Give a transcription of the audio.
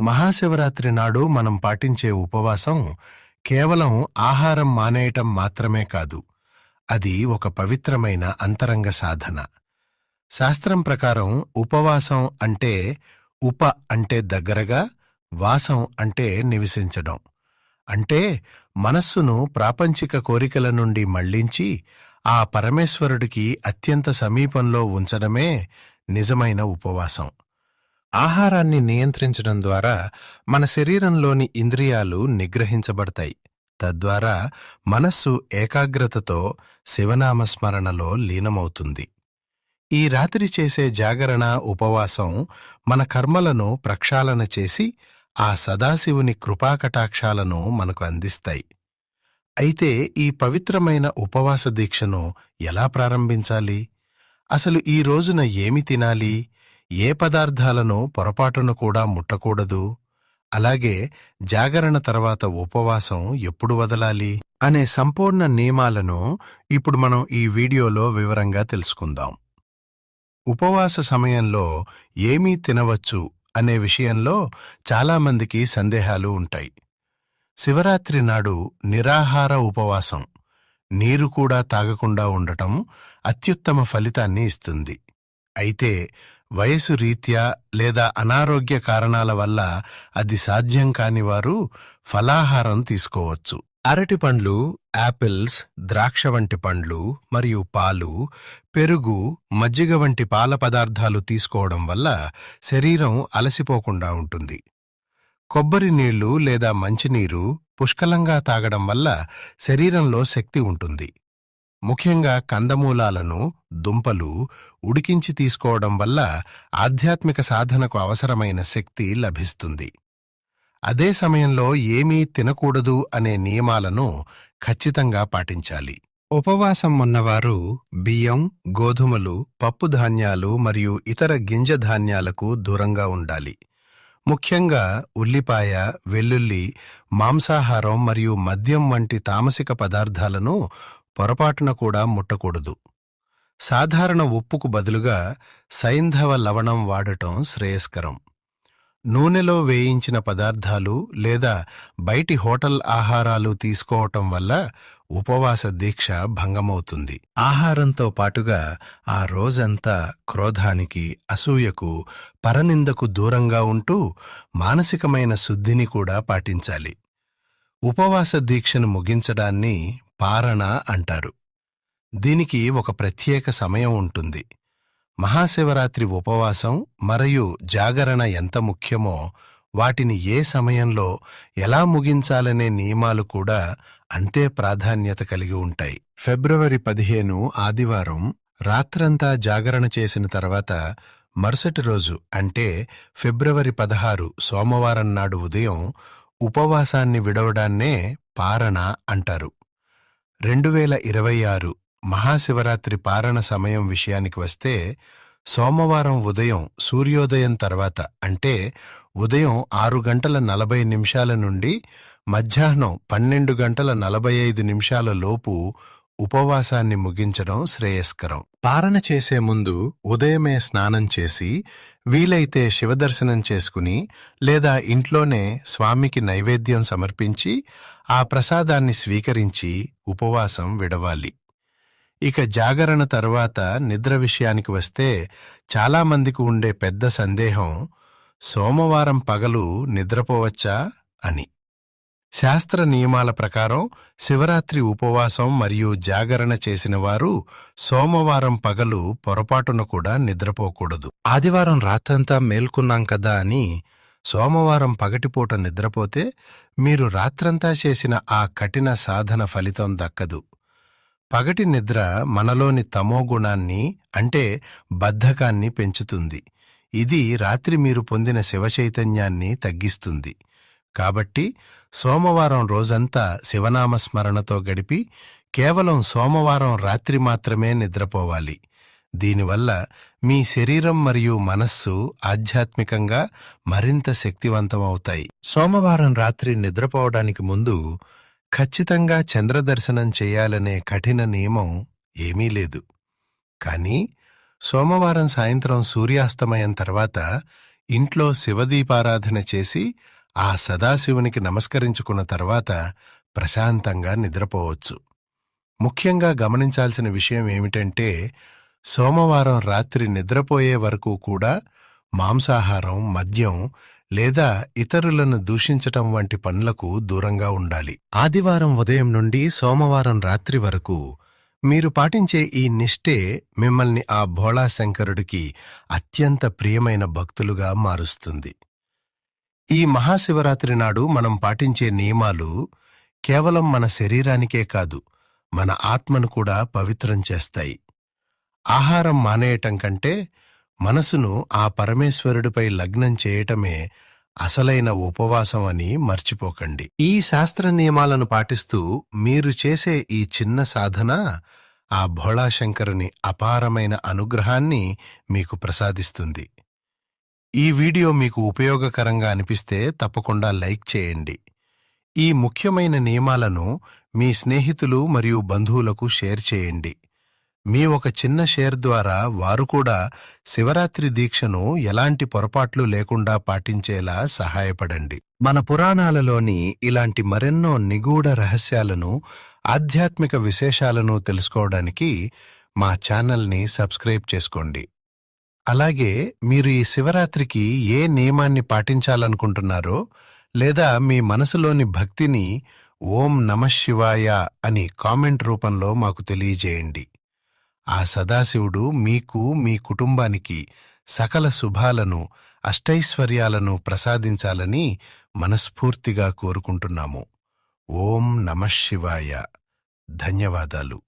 మహాశివరాత్రి నాడు మనం పాటించే ఉపవాసం కేవలం ఆహారం మానేయటం మాత్రమే కాదు. అది ఒక పవిత్రమైన అంతరంగ సాధన. శాస్త్రం ప్రకారం ఉపవాసం అంటే ఉప అంటే దగ్గరగా వాసం అంటే నివసించడం. అంటే మనస్సును ప్రాపంచిక కోరికల నుండి మళ్ళించి ఆ పరమేశ్వరుడికి అత్యంత సమీపంలో ఉంచడమే నిజమైన ఉపవాసం. ఆహారాన్ని నియంత్రించడం ద్వారా మన శరీరంలోని ఇంద్రియాలు నిగ్రహించబడతాయి. తద్వారా మనస్సు ఏకాగ్రతతో శివనామస్మరణలో లీనమవుతుంది. ఈ రాత్రి చేసే జాగరణ ఉపవాసం మన కర్మలను ప్రక్షాళన చేసి ఆ సదాశివుని కృపాకటాక్షాలను మనకు అందిస్తాయి. అయితే ఈ పవిత్రమైన ఉపవాస దీక్షను ఎలా ప్రారంభించాలి? అసలు ఈ రోజున ఏమి తినాలి? ఏ పదార్థాలను పొరపాటున కూడా ముట్టకూడదు. అలాగే జాగరణ తర్వాత ఉపవాసం ఎప్పుడు వదలాలి? అనే సంపూర్ణ నియమాలను ఇప్పుడు మనం ఈ వీడియోలో వివరంగా తెలుసుకుందాం. ఉపవాస సమయంలో ఏమీ తినవచ్చు అనే విషయంలో చాలామందికి సందేహాలు ఉంటాయి. శివరాత్రి నాడు నిరాహార ఉపవాసం నీరు కూడా తాగకుండా ఉండటం అత్యుత్తమ ఫలితాన్ని ఇస్తుంది. అయితే వయసు రీత్యా లేదా అనారోగ్య కారణాల వల్ల అది సాధ్యం కాని వారు ఫలాహారం తీసుకోవచ్చు. అరటి పండ్లు యాపిల్స్ ద్రాక్ష వంటి పండ్లు మరియు పాలు పెరుగు మజ్జిగ వంటి పాల పదార్థాలు తీసుకోవడం వల్ల శరీరం అలసిపోకుండా ఉంటుంది. కొబ్బరి నీళ్ళు లేదా మంచినీరు పుష్కలంగా తాగడం వల్ల శరీరంలో శక్తి ఉంటుంది. ముఖ్యంగా కందమూలాలను దుంపలు ఉడికించి తీసుకోవడం వల్ల ఆధ్యాత్మిక సాధనకు అవసరమైన శక్తి లభిస్తుంది. అదే సమయంలో ఏమీ తినకూడదు అనే నియమాలను ఖచ్చితంగా పాటించాలి. ఉపవాసం ఉన్నవారు బియ్యం గోధుమలు పప్పు ధాన్యాలు మరియు ఇతర గింజ ధాన్యాలకు దూరంగా ఉండాలి. ముఖ్యంగా ఉల్లిపాయ వెల్లుల్లి మాంసాహారం మరియు మద్యం వంటి తామసిక పదార్థాలను పొరపాటున కూడా ముట్టకూడదు. సాధారణ ఉప్పుకు బదులుగా సైంధవ లవణం వాడటం శ్రేయస్కరం. నూనెలో వేయించిన పదార్థాలు లేదా బయటి హోటల్ ఆహారాలు తీసుకోవటం వల్ల ఉపవాస దీక్ష భంగమవుతుంది. ఆహారంతో పాటుగా ఆ రోజంతా క్రోధానికి అసూయకు పరనిందకు దూరంగా ఉంటూ మానసికమైన శుద్ధిని కూడా పాటించాలి. ఉపవాస దీక్షను ముగించడాన్ని పారణ అంటారు. దీనికి ఒక ప్రత్యేక సమయం ఉంటుంది. మహాశివరాత్రి ఉపవాసం మరియు జాగరణ ఎంత ముఖ్యమో వాటిని ఏ సమయంలో ఎలా ముగించాలనే నియమాలు కూడా అంతే ప్రాధాన్యత కలిగి ఉంటాయి. ఫిబ్రవరి పదిహేను ఆదివారం రాత్రంతా జాగరణ చేసిన తర్వాత మరుసటి రోజు అంటే ఫిబ్రవరి పదహారు సోమవారం నాడు ఉదయం ఉపవాసాన్ని విడవడాన్నే పారణ అంటారు. రెండు వేల ఇరవై ఆరు మహాశివరాత్రి పారణ సమయం విషయానికి వస్తే సోమవారం ఉదయం సూర్యోదయం తర్వాత అంటే ఉదయం ఆరు గంటల నలభై నిమిషాల నుండి మధ్యాహ్నం పన్నెండు గంటల నలభై ఐదు నిమిషాల లోపు ఉపవాసాన్ని ముగించడం శ్రేయస్కరం. పారణ చేసే ముందు ఉదయమే స్నానం చేసి వీలైతే శివదర్శనం చేసుకుని లేదా ఇంట్లోనే స్వామికి నైవేద్యం సమర్పించి ఆ ప్రసాదాన్ని స్వీకరించి ఉపవాసం విడవాలి. ఇక జాగరణ తరువాత నిద్ర విషయానికి వస్తే చాలామందికి ఉండే పెద్ద సందేహం సోమవారం పగలు నిద్రపోవచ్చా అని. శాస్త్ర నియమాల ప్రకారం శివరాత్రి ఉపవాసం మరియు జాగరణ చేసిన వారు సోమవారం పగలు పొరపాటున కూడా నిద్రపోకూడదు. ఆదివారం రాత్రంతా మేల్కొన్నాం కదా అని సోమవారం పగటిపూట నిద్రపోతే మీరు రాత్రంతా చేసిన ఆ కఠిన సాధన ఫలితం దక్కదు. పగటి నిద్ర మనలోని తమోగుణాన్ని అంటే బద్ధకాన్ని పెంచుతుంది. ఇది రాత్రి మీరు పొందిన శివచైతన్యాన్ని తగ్గిస్తుంది. కాబట్టి సోమవారం రోజంతా శివనామస్మరణతో గడిపి కేవలం సోమవారం రాత్రి మాత్రమే నిద్రపోవాలి. దీనివల్ల మీ శరీరం మరియు మనస్సు ఆధ్యాత్మికంగా మరింత శక్తివంతమవుతాయి. సోమవారం రాత్రి నిద్రపోవడానికి ముందు ఖచ్చితంగా చంద్రదర్శనం చేయాలనే కఠిన నియమం ఏమీ లేదు. కానీ సోమవారం సాయంత్రం సూర్యాస్తమయం తర్వాత ఇంట్లో శివదీపారాధన చేసి ఆ సదాశివునికి నమస్కరించుకున్న తర్వాత ప్రశాంతంగా నిద్రపోవచ్చు. ముఖ్యంగా గమనించాల్సిన విషయం ఏమిటంటే సోమవారం రాత్రి నిద్రపోయే వరకు కూడా మాంసాహారం మద్యం లేదా ఇతరులను దూషించటం వంటి పనులకు దూరంగా ఉండాలి. ఆదివారం ఉదయం నుండి సోమవారం రాత్రి వరకు మీరు పాటించే ఈ నిష్ఠే మిమ్మల్ని ఆ భోళాశంకరుడికి అత్యంత ప్రియమైన భక్తులుగా మారుస్తుంది. ఈ మహాశివరాత్రి నాడు మనం పాటించే నియమాలు కేవలం మన శరీరానికే కాదు మన ఆత్మను కూడా పవిత్రం చేస్తాయి. ఆహారం మానేయటం కంటే మనసును ఆ పరమేశ్వరుడిపై లగ్నం చేయటమే అసలైన ఉపవాసం అని మర్చిపోకండి. ఈ శాస్త్ర నియమాలను పాటిస్తూ మీరు చేసే ఈ చిన్న సాధన ఆ భోళాశంకరుని అపారమైన అనుగ్రహాన్ని మీకు ప్రసాదిస్తుంది. ఈ వీడియో మీకు ఉపయోగకరంగా అనిపిస్తే తప్పకుండా లైక్ చేయండి. ఈ ముఖ్యమైన నియమాలను మీ స్నేహితులు మరియు బంధువులకు షేర్ చేయండి. మీ ఒక చిన్న షేర్ ద్వారా వారు కూడా శివరాత్రి దీక్షను ఎలాంటి పొరపాట్లు లేకుండా పాటించేలా సహాయపడండి. మన పురాణాలలోని ఇలాంటి మరెన్నో నిగూఢ రహస్యాలను ఆధ్యాత్మిక విశేషాలను తెలుసుకోవడానికి మా ఛానల్ని సబ్స్క్రైబ్ చేసుకోండి. అలాగే మీరు ఈ శివరాత్రికి ఏ నియమాన్ని పాటించాలనుకుంటున్నారో లేదా మీ మనసులోని భక్తిని ఓం నమఃశివాయ అని కామెంట్ రూపంలో మాకు తెలియజేయండి. ఆ సదాశివుడు మీకు మీ కుటుంబానికి సకల శుభాలను అష్టైశ్వర్యాలను ప్రసాదించాలని మనస్ఫూర్తిగా కోరుకుంటున్నాము. ఓం నమఃశివాయ ధన్యవాదాలు.